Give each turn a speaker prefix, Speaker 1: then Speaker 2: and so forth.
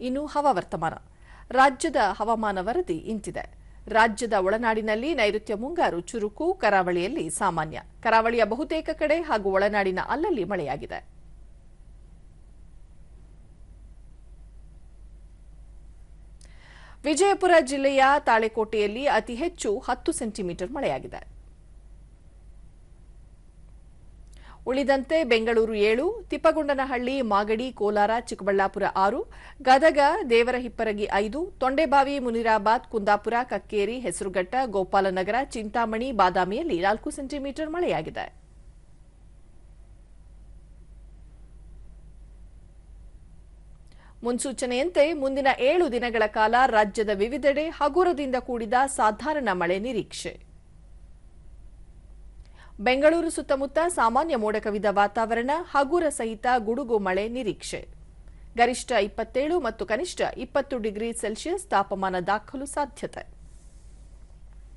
Speaker 1: ಇನ್ನು ಹವಾವರ್ತಮಾನ ರಾಜ್ಯದ ಹವಾಮಾನ ವರದಿ ಇಂತಿದೆ. ರಾಜ್ಯದ ಒಳನಾಡಿನಲ್ಲಿ ನೈಋತ್ಯ ಮುಂಗಾರು ಚುರುಕು, ಕರಾವಳಿಯಲ್ಲಿ ಸಾಮಾನ್ಯ. ಕರಾವಳಿಯ ಬಹುತೇಕ ಕಡೆ ಹಾಗೂ ಒಳನಾಡಿನ ಅಲ್ಲಲ್ಲಿ ಮಳೆಯಾಗಿದೆ. ವಿಜಯಪುರ ಜಿಲ್ಲೆಯ ತಾಳೆಕೋಟೆಯಲ್ಲಿ ಅತಿ ಹೆಚ್ಚು ಹತ್ತು ಸೆಂಟಿಮೀಟರ್ ಮಳೆಯಾಗಿದೆ. ಉಳಿದಂತೆ ಬೆಂಗಳೂರು ಏಳು, ತಿಪ್ಪಗುಂಡನಹಳ್ಳಿ, ಮಾಗಡಿ, ಕೋಲಾರ, ಚಿಕ್ಕಬಳ್ಳಾಪುರ ಆರು, ಗದಗ, ದೇವರಹಿಪ್ಪರಗಿ ಐದು, ತೊಂಡೆಬಾವಿ, ಮುನಿರಾಬಾದ್, ಕುಂದಾಪುರ, ಕಕ್ಕೇರಿ, ಹೆಸರುಘಟ್ಟ, ಗೋಪಾಲನಗರ, ಚಿಂತಾಮಣಿ, ಬಾದಾಮಿಯಲ್ಲಿ ನಾಲ್ಕು ಸೆಂಟಿಮೀಟರ್ ಮಳೆಯಾಗಿದೆ. ಮುನ್ಸೂಚನೆಯಂತೆ ಮುಂದಿನ ಏಳು ದಿನಗಳ ಕಾಲ ರಾಜ್ಯದ ವಿವಿಧೆಡೆ ಹಗುರದಿಂದ ಕೂಡಿದ ಸಾಧಾರಣ ಮಳೆ ನಿರೀಕ್ಷೆ. ಬೆಂಗಳೂರು ಸುತ್ತಮುತ್ತ ಸಾಮಾನ್ಯ ಮೋಡ ಕವಿದ ವಾತಾವರಣ, ಹಗುರ ಸಹಿತ ಗುಡುಗು ಮಳೆ ನಿರೀಕ್ಷೆ. ಗರಿಷ್ಠ ಇಪ್ಪತ್ತೇಳು ಮತ್ತು ಕನಿಷ್ಠ ಇಪ್ಪತ್ತು ಡಿಗ್ರಿ ಸೆಲ್ಸಿಯಸ್ ತಾಪಮಾನ ದಾಖಲು ಸಾಧ್ಯತೆ.